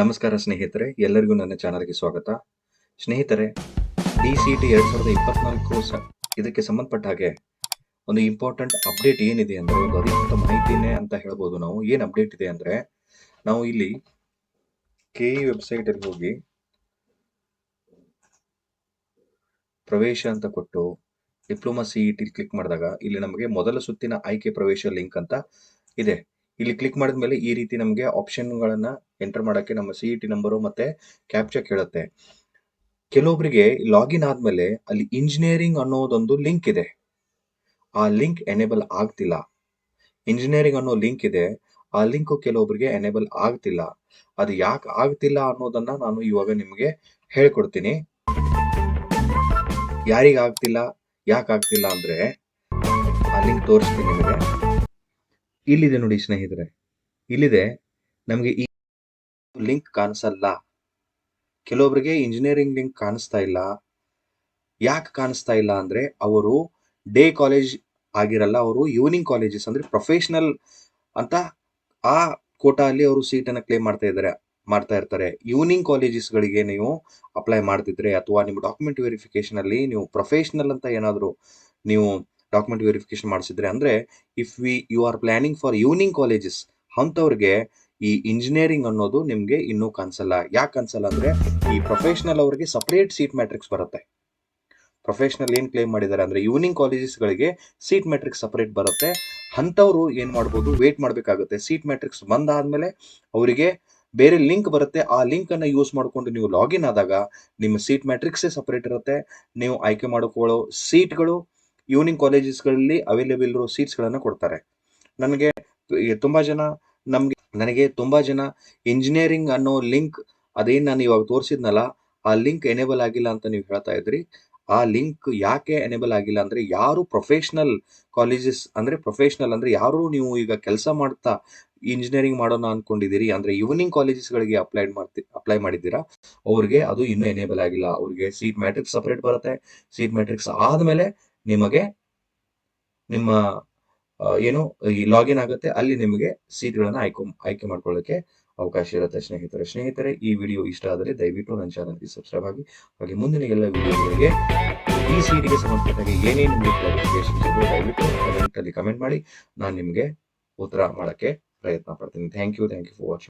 ನಮಸ್ಕಾರ ಸ್ನೇಹಿತರೆ, ಎಲ್ಲರಿಗೂ ನನ್ನ ಚಾನಲ್ಗೆ ಸ್ವಾಗತ. ಸ್ನೇಹಿತರೆ ಡಿ ಸಿ ಟಿ ಎರಡು ಸಾವಿರದ ಇಪ್ಪತ್ನಾಲ್ಕು ಸ, ಇದಕ್ಕೆ ಸಂಬಂಧಪಟ್ಟ ಹಾಗೆ ಒಂದು ಇಂಪಾರ್ಟೆಂಟ್ ಅಪ್ಡೇಟ್ ಏನಿದೆ ಅಂದರೆ ಒಂದು ಅಧಿಕೃತ ಮಾಹಿತಿನೇ ಅಂತ ಹೇಳ್ಬೋದು ನಾವು. ಏನು ಅಪ್ಡೇಟ್ ಇದೆ ಅಂದರೆ, ನಾವು ಇಲ್ಲಿ ಕೆ ಇ ವೆಬ್ಸೈಟಲ್ಲಿ ಹೋಗಿ ಪ್ರವೇಶ ಅಂತ ಕೊಟ್ಟು diploma C E T click ಮಾಡಿದಾಗ ಇಲ್ಲಿ ನಮಗೆ ಮೊದಲ ಸುತ್ತಿನ ಆಯ್ಕೆ ಪ್ರವೇಶ ಲಿಂಕ್ ಅಂತ ಇದೆ. ಇಲ್ಲಿ ಕ್ಲಿಕ್ ಮಾಡಿದ ಮೇಲೆ ಈ ರೀತಿ ನಮಗೆ ಆಪ್ಷನ್ಗಳನ್ನು ಎಂಟರ್ ಮಾಡೋಕ್ಕೆ ನಮ್ಮ ಸಿ ಇ ಟಿ ನಂಬರು ಮತ್ತೆ ಕ್ಯಾಪ್ಚಾ ಕೇಳುತ್ತೆ. ಕೆಲವೊಬ್ಬರಿಗೆ ಲಾಗಿನ್ ಆದ್ಮೇಲೆ ಅಲ್ಲಿ ಇಂಜಿನಿಯರಿಂಗ್ ಅನ್ನೋದೊಂದು ಲಿಂಕ್ ಇದೆ. ಆ ಲಿಂಕ್ ಎನೇಬಲ್ ಆಗ್ತಿಲ್ಲ. ಇಂಜಿನಿಯರಿಂಗ್ ಅನ್ನೋ ಲಿಂಕ್ ಇದೆ. ಆ ಲಿಂಕ್ ಕೆಲವೊಬ್ಬರಿಗೆ ಎನೇಬಲ್ ಆಗ್ತಿಲ್ಲ. ಅದು ಯಾಕೆ ಆಗ್ತಿಲ್ಲ ಅನ್ನೋದನ್ನ ನಾನು ಇವಾಗ ನಿಮಗೆ ಹೇಳ್ಕೊಡ್ತೀನಿ. ಯಾರಿಗಾಗ್ತಿಲ್ಲ ಯಾಕೆ ಆಗ್ತಿಲ್ಲ ಅಂದ್ರೆ ಆ ಲಿಂಕ್ ತೋರಿಸ್ತೀನಿ ನಿಮಗೆ. ಇಲ್ಲಿದೆ ನೋಡಿ ಸ್ನೇಹಿತರೆ, ಇಲ್ಲಿದೆ. ನಮಗೆ ಈ ಲಿಂಕ್ ಕಾಣಿಸಲ್ಲ. ಕೆಲವೊಬ್ಬರಿಗೆ ಇಂಜಿನಿಯರಿಂಗ್ ಲಿಂಕ್ ಕಾಣಿಸ್ತಾ ಇಲ್ಲ. ಯಾಕೆ ಕಾಣಿಸ್ತಾ ಇಲ್ಲ ಅಂದ್ರೆ, ಅವರು ಡೇ ಕಾಲೇಜ್ ಆಗಿರಲ್ಲ, ಅವರು ಈವ್ನಿಂಗ್ ಕಾಲೇಜಸ್ ಅಂದ್ರೆ ಪ್ರೊಫೆಷ್ನಲ್ ಅಂತ ಆ ಕೋಟಾ ಅಲ್ಲಿ ಅವರು ಸೀಟನ್ನು ಕ್ಲೇಮ್ ಮಾಡ್ತಾ ಇದ್ದಾರೆ, ಮಾಡ್ತಾ ಇರ್ತಾರೆ. ಈವ್ನಿಂಗ್ ಕಾಲೇಜಸ್ಗಳಿಗೆ ನೀವು ಅಪ್ಲೈ ಮಾಡ್ತಿದ್ರೆ, ಅಥವಾ ನಿಮ್ಮ ಡಾಕ್ಯುಮೆಂಟ್ ವೆರಿಫಿಕೇಶನ್ ಅಲ್ಲಿ ನೀವು ಪ್ರೊಫೆಷ್ನಲ್ ಅಂತ ಏನಾದರೂ ನೀವು ಡಾಕ್ಯುಮೆಂಟ್ ವೆರಿಫಿಕೇಶನ್ ಮಾಡಿಸಿದ್ರೆ ಅಂದ್ರೆ if we you are planning for evening colleges ಅಂಥವ್ರಿಗೆ ಈ ಇಂಜಿನಿಯರಿಂಗ್ ಅನ್ನೋದು ನಿಮಗೆ ಇನ್ನೂ ಕಾಣಿಸಲ್ಲ ಯಾಕೆ ಕಾಣಿಸಲ್ಲ ಅಂದರೆ, ಈ ಪ್ರೊಫೆಷನಲ್ ಅವರಿಗೆ ಸಪ್ರೇಟ್ ಸೀಟ್ ಮ್ಯಾಟ್ರಿಕ್ಸ್ ಬರುತ್ತೆ. ಪ್ರೊಫೆಷನಲ್ ಏನ್ ಕ್ಲೇಮ್ ಮಾಡಿದ್ದಾರೆ ಅಂದ್ರೆ ಈವ್ನಿಂಗ್ ಕಾಲೇಜಸ್ಗಳಿಗೆ ಸೀಟ್ ಮ್ಯಾಟ್ರಿಕ್ಸ್ ಸಪ್ರೇಟ್ ಬರುತ್ತೆ. ಅಂಥವ್ರು ಏನು ಮಾಡ್ಬೋದು ವೇಟ್ ಮಾಡಬೇಕಾಗುತ್ತೆ. ಸೀಟ್ ಮ್ಯಾಟ್ರಿಕ್ಸ್ ಬಂದಾದ್ಮೇಲೆ ಅವರಿಗೆ ಬೇರೆ ಲಿಂಕ್ ಬರುತ್ತೆ. ಆ ಲಿಂಕ್ ಅನ್ನ ಯೂಸ್ ಮಾಡಿಕೊಂಡು ನೀವು ಲಾಗಿನ್ ಆದಾಗ, ನಿಮ್ಮ ಸೀಟ್ ಮ್ಯಾಟ್ರಿಕ್ಸೇ ಸಪ್ರೇಟ್ ಇರುತ್ತೆ. ನೀವು ಆಯ್ಕೆ ಮಾಡಿಕೊಳ್ಳೋ ಸೀಟ್ಗಳು ಈವ್ನಿಂಗ್ ಕಾಲೇಜಸ್ಗಳಲ್ಲಿ ಅವೈಲೇಬಲ್ ಇರೋ ಸೀಟ್ಸ್ಗಳನ್ನು ಕೊಡ್ತಾರೆ. ನನಗೆ ತುಂಬಾ ಜನ ನಮಗೆ, ನನಗೆ ತುಂಬಾ ಜನ ಇಂಜಿನಿಯರಿಂಗ್ ಅನ್ನೋ ಲಿಂಕ್ ಅದೇನು ನಾನು ಇವಾಗ ತೋರಿಸಿದ್ನಲ್ಲ, ಆ ಲಿಂಕ್ ಎನೇಬಲ್ ಆಗಿಲ್ಲ ಅಂತ ನೀವು ಹೇಳ್ತಾ ಇದ್ರಿ. ಆ ಲಿಂಕ್ ಯಾಕೆ ಎನೇಬಲ್ ಆಗಿಲ್ಲ ಅಂದ್ರೆ ಯಾರು ಪ್ರೊಫೆಷ್ನಲ್ ಕಾಲೇಜಸ್ ಅಂದ್ರೆ ಪ್ರೊಫೆಷ್ನಲ್ ಅಂದ್ರೆ ಯಾರು ನೀವು ಈಗ ಕೆಲಸ ಮಾಡ್ತಾ ಇಂಜಿನಿಯರಿಂಗ್ ಮಾಡೋಣ ಅನ್ಕೊಂಡಿದ್ದೀರಿ ಅಂದ್ರೆ ಈವ್ನಿಂಗ್ ಕಾಲೇಜಸ್ಗಳಿಗೆ ಅಪ್ಲೈ ಮಾಡ್ತಿ ಅಪ್ಲೈ ಮಾಡಿದ್ದೀರಾ? ಅವ್ರಿಗೆ ಅದು ಇನ್ನೂ ಎನೇಬಲ್ ಆಗಿಲ್ಲ. ಅವ್ರಿಗೆ ಸೀಟ್ ಮ್ಯಾಟ್ರಿಕ್ಸ್ ಸಪ್ರೇಟ್ ಬರುತ್ತೆ. ಸೀಟ್ ಮ್ಯಾಟ್ರಿಕ್ಸ್ ಆದ್ಮೇಲೆ ನಿಮಗೆ ನಿಮ್ಮ ಏನು, ಈ ಲಾಗಿನ್ ಆಗುತ್ತೆ, ಅಲ್ಲಿ ನಿಮಗೆ ಸೀಟ್ಗಳನ್ನ ಆಯ್ಕೆ ಆಯ್ಕೆ ಮಾಡ್ಕೊಳ್ಳೋಕೆ ಅವಕಾಶ ಇರುತ್ತೆ. ಸ್ನೇಹಿತರೆ ಸ್ನೇಹಿತರೆ, ಈ ವಿಡಿಯೋ ಇಷ್ಟ ಆದರೆ ದಯವಿಟ್ಟು ನನ್ನ ಚಾನಲ್ಗೆ ಸಬ್ಸ್ಕ್ರೈಬ್ ಆಗಿ, ಹಾಗೆ ಮುಂದಿನ ಎಲ್ಲ ವಿಡಿಯೋಗಳಿಗೆ ಈ ಸೀಟಿಗೆ ಗೆ ಏನೇನು ನಿಮಗೆ ದಯವಿಟ್ಟು ಕಮೆಂಟ್ ಮಾಡಿ, ನಾನು ನಿಮಗೆ ಉತ್ತರ ಮಾಡೋಕ್ಕೆ ಪ್ರಯತ್ನ ಪಡ್ತೀನಿ. Thank you thank you for watching